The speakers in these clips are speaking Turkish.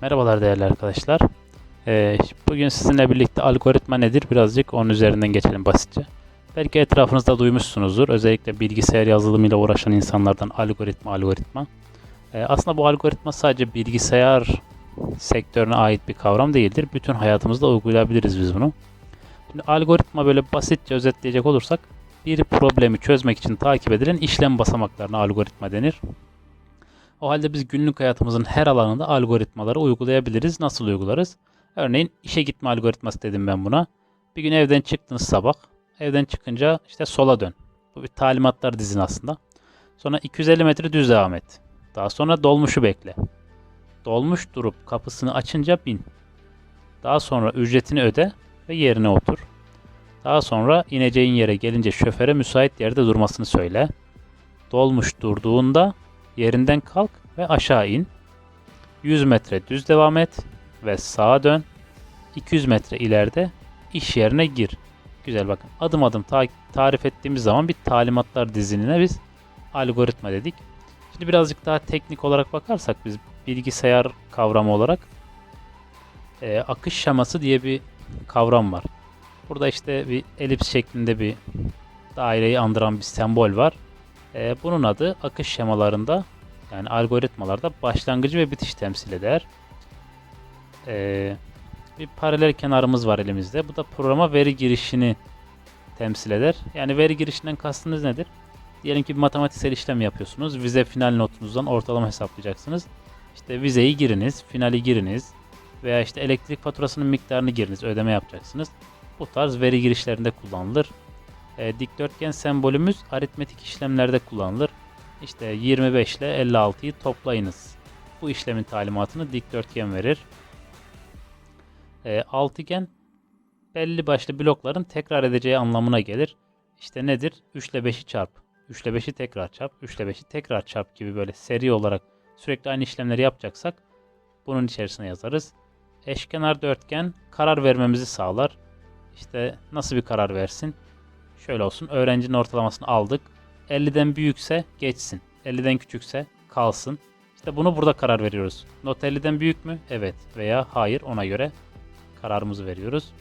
Merhabalar değerli arkadaşlar. Ee, bugün sizinle birlikte algoritma nedir birazcık onun üzerinden geçelim basitçe. Belki etrafınızda duymuşsunuzdur. Özellikle bilgisayar yazılımıyla uğraşan insanlardan algoritma algoritma. Ee, aslında bu algoritma sadece bilgisayar sektörüne ait bir kavram değildir. Bütün hayatımızda uygulayabiliriz biz bunu. Şimdi algoritma böyle basitçe özetleyecek olursak bir problemi çözmek için takip edilen işlem basamaklarına algoritma denir. O halde biz günlük hayatımızın her alanında algoritmaları uygulayabiliriz. Nasıl uygularız? Örneğin işe gitme algoritması dedim ben buna. Bir gün evden çıktınız sabah. Evden çıkınca işte sola dön. Bu bir talimatlar dizin aslında. Sonra 250 metre düz devam et. Daha sonra dolmuşu bekle. Dolmuş durup kapısını açınca bin. Daha sonra ücretini öde ve yerine otur. Daha sonra ineceğin yere gelince şoföre müsait yerde durmasını söyle. Dolmuş durduğunda Yerinden kalk ve aşağı in. 100 metre düz devam et ve sağa dön. 200 metre ileride iş yerine gir. Güzel bakın. Adım adım ta- tarif ettiğimiz zaman bir talimatlar diziline biz algoritma dedik. Şimdi birazcık daha teknik olarak bakarsak biz bilgisayar kavramı olarak e, akış şeması diye bir kavram var. Burada işte bir elips şeklinde bir daireyi andıran bir sembol var. Ee, bunun adı akış şemalarında yani algoritmalarda başlangıcı ve bitiş temsil eder. Ee, bir paralel kenarımız var elimizde. Bu da programa veri girişini temsil eder. Yani veri girişinden kastınız nedir? Diyelim ki bir matematiksel işlem yapıyorsunuz. Vize final notunuzdan ortalama hesaplayacaksınız. İşte vizeyi giriniz, finali giriniz veya işte elektrik faturasının miktarını giriniz, ödeme yapacaksınız. Bu tarz veri girişlerinde kullanılır. E, dikdörtgen sembolümüz aritmetik işlemlerde kullanılır. İşte 25 ile 56'yı toplayınız. Bu işlemin talimatını dikdörtgen verir. E, altıgen belli başlı blokların tekrar edeceği anlamına gelir. İşte nedir? 3 ile 5'i çarp. 3 ile 5'i tekrar çarp. 3 ile 5'i tekrar çarp gibi böyle seri olarak sürekli aynı işlemleri yapacaksak bunun içerisine yazarız. Eşkenar dörtgen karar vermemizi sağlar. İşte nasıl bir karar versin? Şöyle olsun. Öğrencinin ortalamasını aldık. 50'den büyükse geçsin. 50'den küçükse kalsın. İşte bunu burada karar veriyoruz. Not 50'den büyük mü? Evet veya hayır ona göre kararımızı veriyoruz.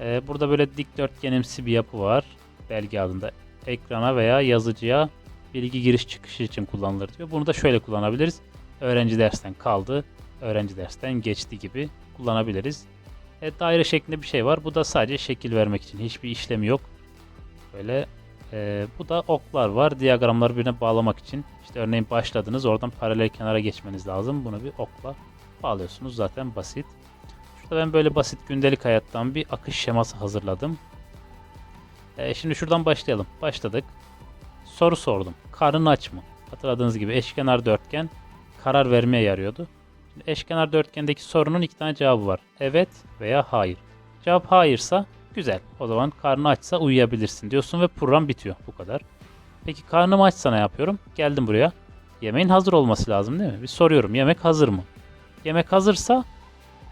Ee, burada böyle dikdörtgenimsi bir yapı var. Belge adında. Ekrana veya yazıcıya bilgi giriş çıkışı için kullanılır diyor. Bunu da şöyle kullanabiliriz. Öğrenci dersten kaldı. Öğrenci dersten geçti gibi kullanabiliriz. E, daire şeklinde bir şey var. Bu da sadece şekil vermek için. Hiçbir işlemi yok. Böyle e, bu da oklar var. Diyagramları birbirine bağlamak için. İşte örneğin başladınız. Oradan paralel kenara geçmeniz lazım. Bunu bir okla bağlıyorsunuz. Zaten basit. Şurada ben böyle basit gündelik hayattan bir akış şeması hazırladım. E, şimdi şuradan başlayalım. Başladık. Soru sordum. Karnın aç mı? Hatırladığınız gibi eşkenar dörtgen karar vermeye yarıyordu. Şimdi eşkenar dörtgendeki sorunun iki tane cevabı var. Evet veya hayır. Cevap hayırsa Güzel. O zaman karnı açsa uyuyabilirsin diyorsun ve program bitiyor. Bu kadar. Peki karnım açsa ne yapıyorum? Geldim buraya. Yemeğin hazır olması lazım değil mi? Bir soruyorum. Yemek hazır mı? Yemek hazırsa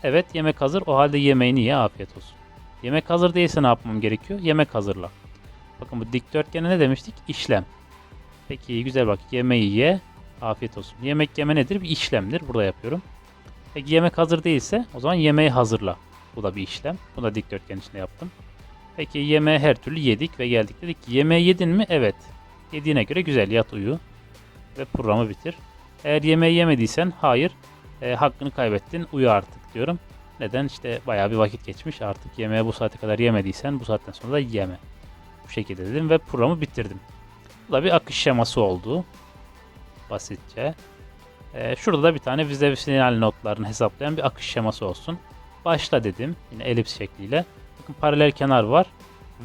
evet yemek hazır. O halde yemeğini ye. Afiyet olsun. Yemek hazır değilse ne yapmam gerekiyor? Yemek hazırla. Bakın bu dikdörtgene ne demiştik? İşlem. Peki güzel bak. Yemeği ye. Afiyet olsun. Yemek yeme nedir? Bir işlemdir. Burada yapıyorum. Peki yemek hazır değilse o zaman yemeği hazırla. Bu da bir işlem. Bu da dikdörtgen içinde yaptım. Peki yemeği her türlü yedik ve geldik. Dedik ki yemeği yedin mi? Evet. Yediğine göre güzel yat uyu ve programı bitir. Eğer yemeği yemediysen hayır. E, hakkını kaybettin uyu artık diyorum. Neden? İşte bayağı bir vakit geçmiş artık yemeği bu saate kadar yemediysen bu saatten sonra da yeme. Bu şekilde dedim ve programı bitirdim. Bu da bir akış şeması oldu. Basitçe. E, şurada da bir tane vize final notlarını hesaplayan bir akış şeması olsun. Başla dedim. Yine elips şekliyle. Bakın paralel kenar var.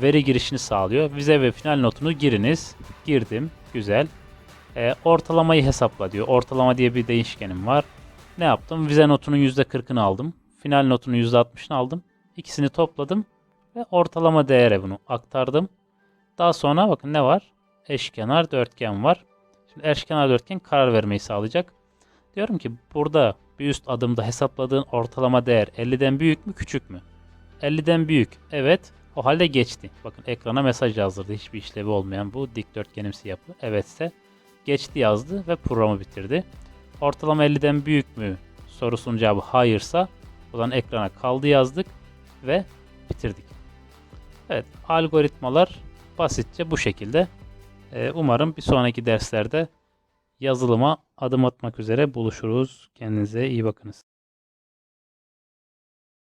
Veri girişini sağlıyor. Vize ve final notunu giriniz. Girdim. Güzel. E, ortalamayı hesapla diyor. Ortalama diye bir değişkenim var. Ne yaptım? Vize notunun %40'ını aldım. Final notunun %60'ını aldım. İkisini topladım. Ve ortalama değere bunu aktardım. Daha sonra bakın ne var? Eşkenar dörtgen var. Şimdi eşkenar dörtgen karar vermeyi sağlayacak. Diyorum ki burada bir üst adımda hesapladığın ortalama değer 50'den büyük mü küçük mü? 50'den büyük. Evet. O halde geçti. Bakın ekrana mesaj yazdırdı. Hiçbir işlevi olmayan bu dikdörtgenimsi yapı. Evetse geçti yazdı ve programı bitirdi. Ortalama 50'den büyük mü sorusunun cevabı hayırsa o zaman ekrana kaldı yazdık ve bitirdik. Evet algoritmalar basitçe bu şekilde. Ee, umarım bir sonraki derslerde yazılıma adım atmak üzere buluşuruz. Kendinize iyi bakınız.